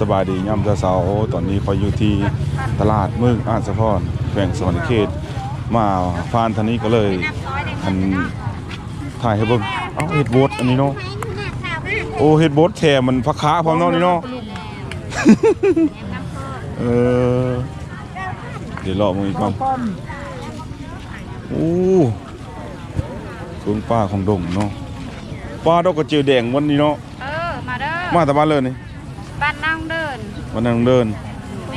สบายดีย่ำเช้าๆตอนนี้คอยอยู่ที่ตลาดเมืองอ่านสะพอนแขวงสวรรณเขต มาฟานทางนี้ก็เลยอันถ่ายให้เบิ่งเอ้าเฮ็ดโบดอันนี้เนาะโอ้เฮ็ดโบดแค่มันพักขาพร้อมเนาะนี่เนาะเออเดี๋ยวรอมึงอีกก่อนโอ้เฟืองป้าของดงเนาะป้าดอกกระเจียวแดงวันนี้เนาะเออมาเด้อมาแต่บ้านเลยนี่ บ้านนั่งเดินวันนั้นเดิน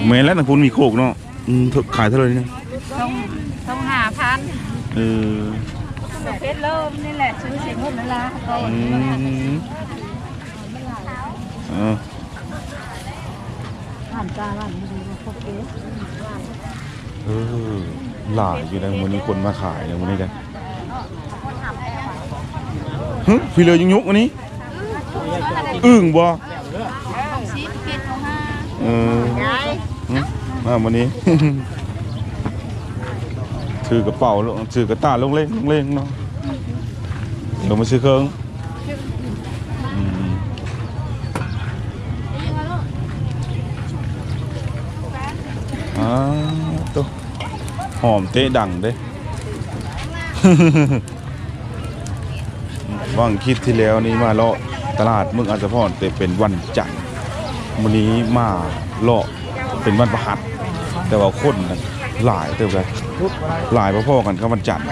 แม่นแล้วทางคุณมีโคกเนาะอืมเถอะขายเท่าไหร่นี่ต้องต้องหาพันเออเพชรเริ่มนี่แหละซื้อสิมุกนั่นละก็อืมเออผ่านตาล้านไม่ดีพวกเอ๊ะเออหลายอยู่นะวันนี้คนมาขายนะวันนี้กันฮึพี่เลยยังยุกวันนี้อึ้งบ่ เออหึมาวันนี้ ถือกระเป๋าลงถือกระตาลงเล่งลงเล่งเนาะลงมาซื้อเครื่องอืมอ่าตัวหอมเตะดังเด้ ว่างคิดที่แล้วนี้มาเลาะตลาดเมืองอัศพรแต่เป็นวันจันทร์ วันนี้มาเลาะเป็นวันประหัสแต่ว่าคนน่ะหลายเติบเลยหลายพอๆกันกับวันจันทร์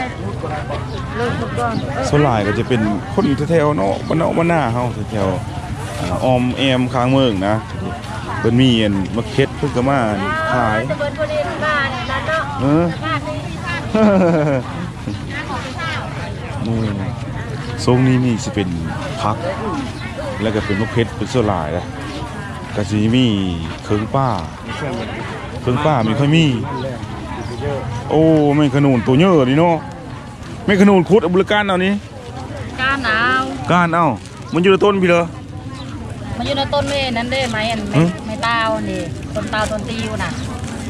ส่วนหลายก็จะเป็นคนแถวๆเนาะบ้านเนาะบ้านหน้าเฮาแถวๆอ่าออมแอมค้างเมืองนะเพิ่นมีอันมะเข็ดเพิ่นก็มาขายเบิร์ดบริเวณบ้านนั่นเนาะเออบ้านนี้ที่บ้านนี่ทรงนี้นี่สิเป็นพัก แล้วก็เป็นมะเพ็ดเป็นส่วนหลายนะ ก็สิมีเคิงป้าเคิงป้ามีค่อยมี โอ้ไม่ขนุนตัวเยอะนี่เนาะไม่ขนุนคุดเอาบริการเอานี้ก้านหนาวก้านเอามันอยู่ในต้นพี่เหรอมันอยู่ในต้นเมนั่นได้ไหมอันหึไม่ตาวนี่ต้นตาวต้นตีอยู่น่ะ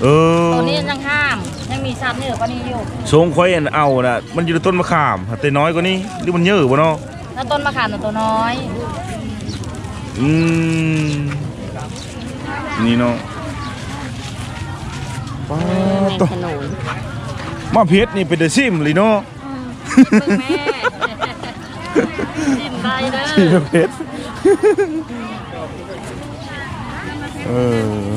เออตัวนี้ยังห้ามยังมีซับเนี่ยกว่านี้อยู่ทรงค่อยอันเอาน่ะมันอยู่ในต้นมะขามแต่น้อยกว่านี้หรือมันเยอะบ่เนาะแล้วต้นมะขามน่ะตัวน้อยอืม นี่เนาะป้าดตัวขนุนมาเพชรนี่เป็นเดซิมเลยเนาะเบิ่งแม่จิ้มได้เด้สีอเพชรเออ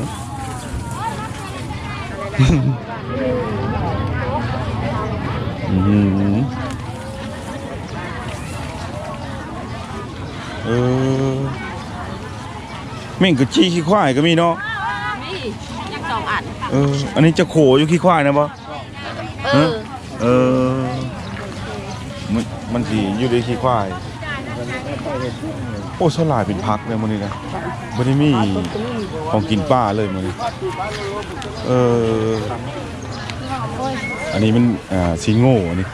อื้อหือเออเม่งกะจี้ขี้ควายก็มีเนาะนี่ยังสองอันเอออันนี้จะโขอยู่ขี้ควายนะปะเออเออมันมันสีอยู่ในขี้ควายโอ้สลายเป็นพักเลยมันนี่นะมันนี้มีของกินป้าเลยมันนี้เอออันนี้มันอ่าซิงโง่อันนี้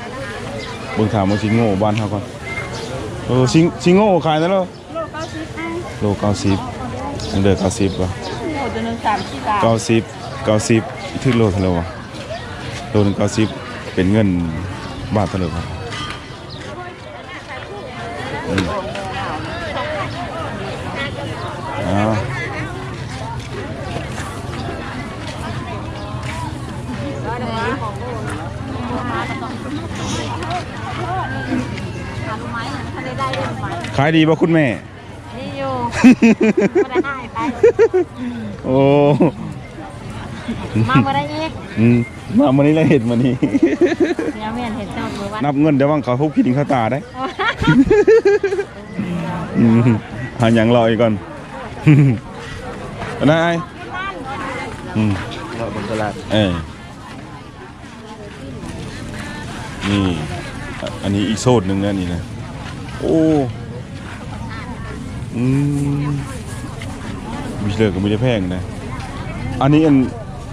เบิ่งถามว่าซิงโง่บ้านเฮาก่อนเออซิงซิงโง่ขายนั่นเหรอโลเก้าสิบ ยังเดือเก้าสิบวะโหตัวหนึงสามสิบบาทเก้าสิบเก้าสิบถึงโลเท่าไหร่วะโลหนึงเก้าสิบเป็นเงินบาทเท่าไหร่วะอืมอ่าหาลูกไม้หน่อยถ้าได้ได้เรื่องไม้ขายดีป่ะคุณแม่ นี่อยู่ไม่ได้ให้ไปโอ้มาบ่ได้อีกอืมมาวันนี้เราเห็นวันนี้ เดี๋ยวแม่นเห็นเจ้าตัววัดนับเงินเดี๋ยวว่างเขาพบคิดถึงข้าวตาได้อืมหาหยังรออีกก่อนอันนั้นไอ้อืม เราบนตลาดเออนี่อะอันนี้อีกโซดหนึ่งนะนี่นะ โอ้ อืมมีเลือกก็ไม่ได้แพงนะ อันนี้อัน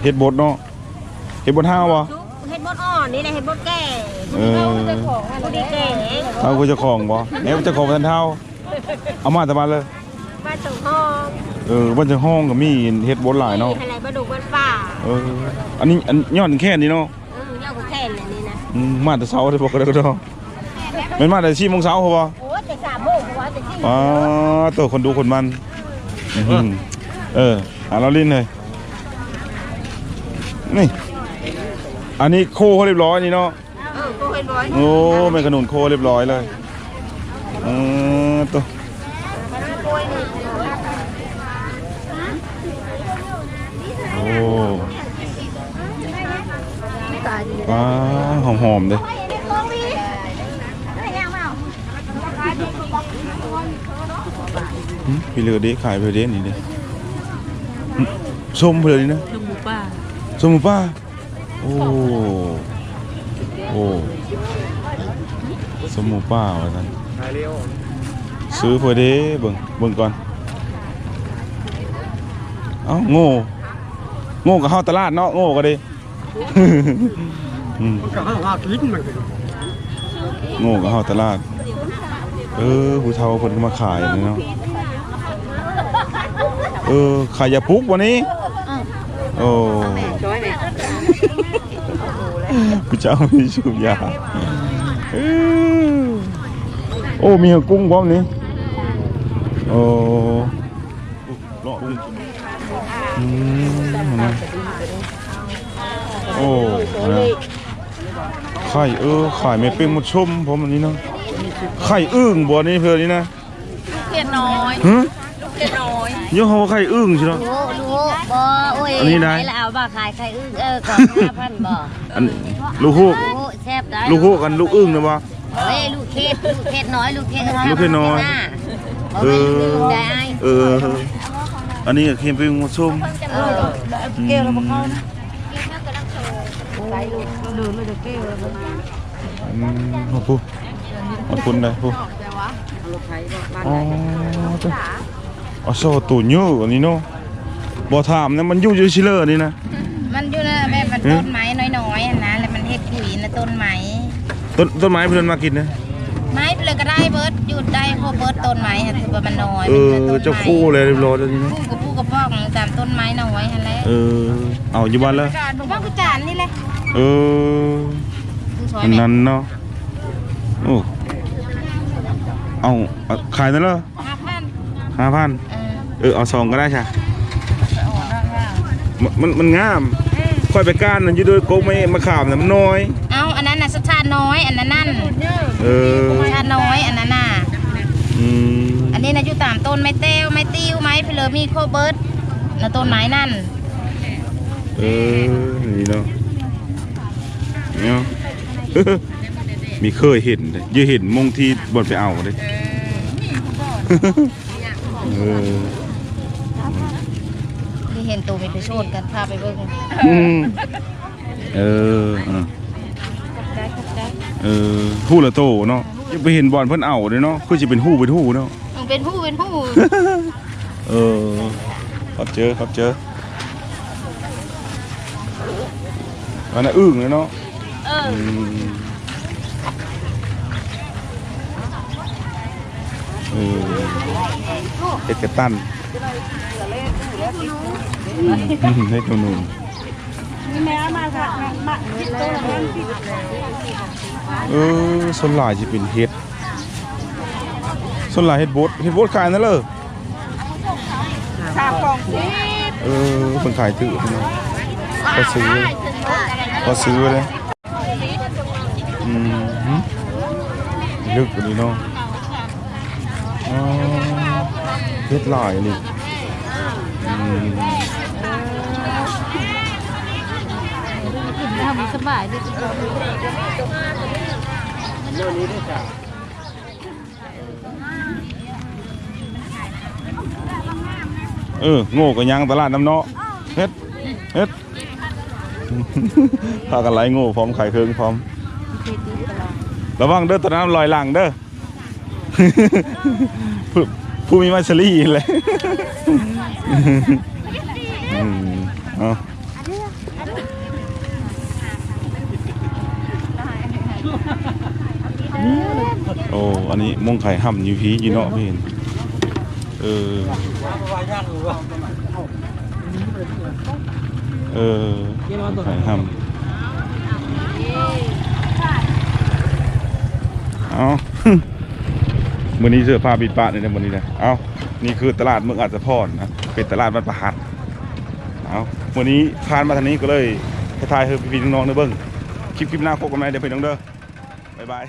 เฮ็ดบดเนาะเฮ็ดบดห้าววะเห็ดบดอ่อนนี่แหละเห็ดบดแก่เออบดแก่เท้าก็เจะของบ่แหนเจะของทันเท้าเอามาแต่มาเลยบ้านสงห้องเออบ้านจะห้องก็มีเฮ็ดบดหลายเนาะอะไรบ้านดุบ้านป่าเอออันนี้อันยอดแค่นี้เนาะเออเนี่ยกูแค่เลยนี่นะอืมมาแต่เช้าได้บอกก็ได้ก็ได้แม่นมาแต่4โมงเช้าเหรอบ่โอ้แต่สามโมงกว่าแต่ที่อ๋อตัวคนดูคนมันอื้อหือเอเออหาเราลิ้นเลยนี่อันนี้โคเขาเรียบร้อยนี่เนาะเออกูเห็นร้อยโอ้แม่ขนุนโคเรียบร้อยเลยเออตัวโอ้ว้าหอมหอมๆเลยหึ พี่เลือดิขายไปเด้นี่เด้หึส้มไปเลยนะลูกหมูป่าส้มหมูป้าโอ้โอ้สมหมูป้าว่าท่านซื้อเพื่อเด้เบิ่งเบิ่งก่อนเอ้าโง่โง่กับเข้าตลาดเนาะโง่ก็ดิอืมก็ว่ากินมันก็โง่กับเข้าตลาด เออผู้เฒ่าเพิ่นก็มาขายนี่เนาะ เออขายยาปลุกวันนี้โอ้ร้อยเนี่ยกูจะเอาไปสูบยาเออโอ้มีกุ้งพร้อมนี้โอ้รอกุ้งอืมนะโอ้นะไข่เออไข่ไม่เป็นมดชมผมอันนี้เนาะไข่อึ้งบ่นี้เพื่อนนี่นะเพียน้อย ฮะลูกเพียน้อยยี่ห้อไข่อึ้งใช่ไหม รู้รู้บ่โอ้ยอันนี้ได้ขายแล้วเอาบ่ขายไข่อึ้งเออก่อนห้าพันบ่อันลูกฮูกรู้แซ่บได้ลูกฮูกกันลูกอึ้งนะบ่เฮ้ยลูกเทศลูกเทศน้อยลูกเทศลูกเทศน้อย เออลืมได้เออ อันนี้ก็เค็มเป็นมดชมเออเกลเราบอกเขานะลืมไม่ได้เกลแล้วอืมขอบคุณขอบคุณเลยผู้อ๋อจ้ะ อ๋อโซ่ตูเยอะอันนี้เนาะบ่ถามนะมันอยู่อยู่ชิเลอร์นี่นะ มันอยู่นะแบบมันต้นไม้น้อยๆอันนะแล้วมันเฮ็ดปุ๋ยนะต้นไม้ต้นต้นไม้เพิ่นมากินนะไม้เลยก็ได้เบิดหยุดได้พอเบิดต้นไม้ฮะคือว่ามันน้อยเออเจ้าคู่เลยเรียบร้อยแล้วนี่นะคู่กับคู่กับพ่องตามต้นไม้น้อยหั่นแหละเออ เอาอยู่บ้านแล้วบ้านกุจานนี่แหละเออดูซอยอันแม่นั้นเนาะโอ้เอาเอาขายนั่นเหรอห้าพัน ห้าพันเออเออเอาซองก็ได้ใช่เอาออกได้ว่ามันมันมันงามค่อยไปก้านนั่นอยู่ด้วยโกกไม่มาขามน่ะมันน้อย เอาอันนั้นน่ะสชาติน้อย อันนั้นนั่นเออชาติน้อยอันนั้นน่ะอืมอันนี้นะอยู่ตามต้นไม้เต้วไม้ติ้วไม้เพลอมีโคเบิร์ดนะต้นไม้นั่น เออนี่เนาะเนาะมีเคยเห็นเลยอยืเห็นมงที่บนไปเอาเลยเออ ที่เห็นตัวมีไปโชนกันพาไปเบิ่งอืมเอออะเออหู้ละโตเนาะยังไปเห็นบอลเพิ่นเอาเลยเนาะคือจะเป็นหู้เป็นหู้เนาะ มันเป็นผู้เป็นผู้เออครับเจอครับเจออันนั้นอึ้งเลยเนาะเอออืม เออเอ็ดกระตันเฮ็ดหนุ่มนี่แม่มาค่ะมาคิดตัวนั้นที่ๆเออส่วนหลายจะเป็นเฮ็ดส่วนหลายเฮ็ดบดเฮ็ดบดขายนั่นเลยสามกล่องสิเออคนขายถือใช่ไหมก็ซื้อก็ซื้อเลยอืมหึลึกกว่านี้เนาะ อ๋อเฮ็ดหลายอันนี่อืมทำสบายด้วยเออโง่ก็ยังตลาดน้ำเนาะเฮ็ดเฮ็ดพากันไหลโง่พร้อมขายเครื่องพร้อม ระวังเด้อตอนนั้นลอยหลังเด้อ ผู้มีมาชลี่เลยเอาโอ้ อันนี้มงไข่ห่ำยูพียูเนาะพี่เห็นเออ เออไข่ห่ำเอา มือนี้เสื้อผ้าปิดปะเนี่ยนะมื้อนี้นะเอานี่คือตลาดเมืองอัศพอนะเป็นตลาดบ้านประหัดเอาวันนี้ผ่านมาทางนี้ก็เลยทายเฮอพี่ๆน้องๆเนเบิ้งคลิปคลิปหน้าพบกันใหม่เดี๋ยวไปน้องเด้อบ๊ายบาย